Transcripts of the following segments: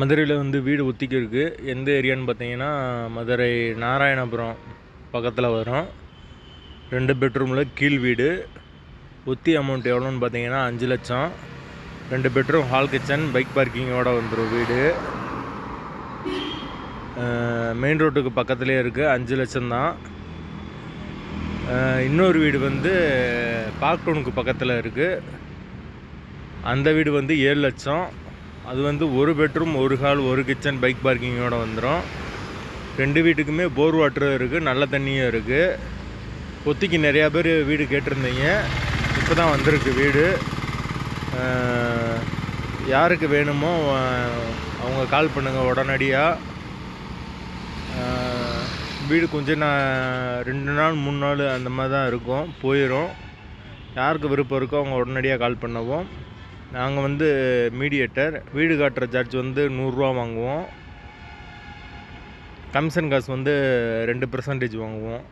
மதுரையில் வந்து வீடு ஒத்திக்கு இருக்குது எந்த ஏரியான்னு பார்த்தீங்கன்னா மதுரை நாராயணபுரம் பக்கத்தில் வரும். ரெண்டு பெட்ரூமில் கீழ் வீடு. ஒத்தி அமௌண்ட் எவ்வளோன்னு பார்த்தீங்கன்னா அஞ்சு லட்சம். ரெண்டு பெட்ரூம் ஹால் கிச்சன் பைக் பார்க்கிங்கோட வந்துடும் வீடு. மெயின் ரோட்டுக்கு பக்கத்துலேயே இருக்குது அஞ்சு லட்சம்தான் தான். இன்னொரு வீடு வந்து பார்க்டவுனுக்கு பக்கத்தில் இருக்குது அந்த வீடு வந்து ஏழு லட்சம். அது வந்து ஒரு பெட்ரூம் ஒரு ஹால் ஒரு கிச்சன் பைக் பார்க்கிங்கோட வந்துடும் ரெண்டு வீட்டுக்குமே போர் வாட்டரும் இருக்குது நல்ல தண்ணியும் இருக்குது ஒத்திக்கு நிறையா பேர் வீடு கேட்டிருந்தீங்க. இப்போ தான் வந்திருக்கு வீடு. யாருக்கு வேணுமோ அவங்க கால் பண்ணுங்கள் உடனடியாக வீடு கொஞ்சம் நான் ரெண்டு நாள் மூணு நாள் அந்த மாதிரி தான் இருக்கும். போயிடும் யாருக்கு விருப்பம் இருக்கோ அவங்க உடனடியாக கால் பண்ணவும். நாங்கள் வந்து மீடியேட்டர். வீடு காட்டுற சார்ஜ் வந்து நூறுரூவா வாங்குவோம். கமிஷன் காசு வந்து ரெண்டு பர்சன்டேஜ் வாங்குவோம்.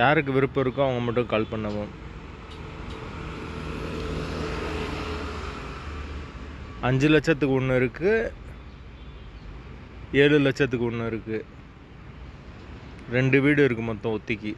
யாருக்கு விருப்பம் இருக்கோ அவங்க மட்டும் கால் பண்ணவும். அஞ்சு லட்சத்துக்கு ஒன்று இருக்குது ஏழு லட்சத்துக்கு ஒன்று இருக்குது ரெண்டு வீடு இருக்குது மொத்தம் ஒத்திக்கு.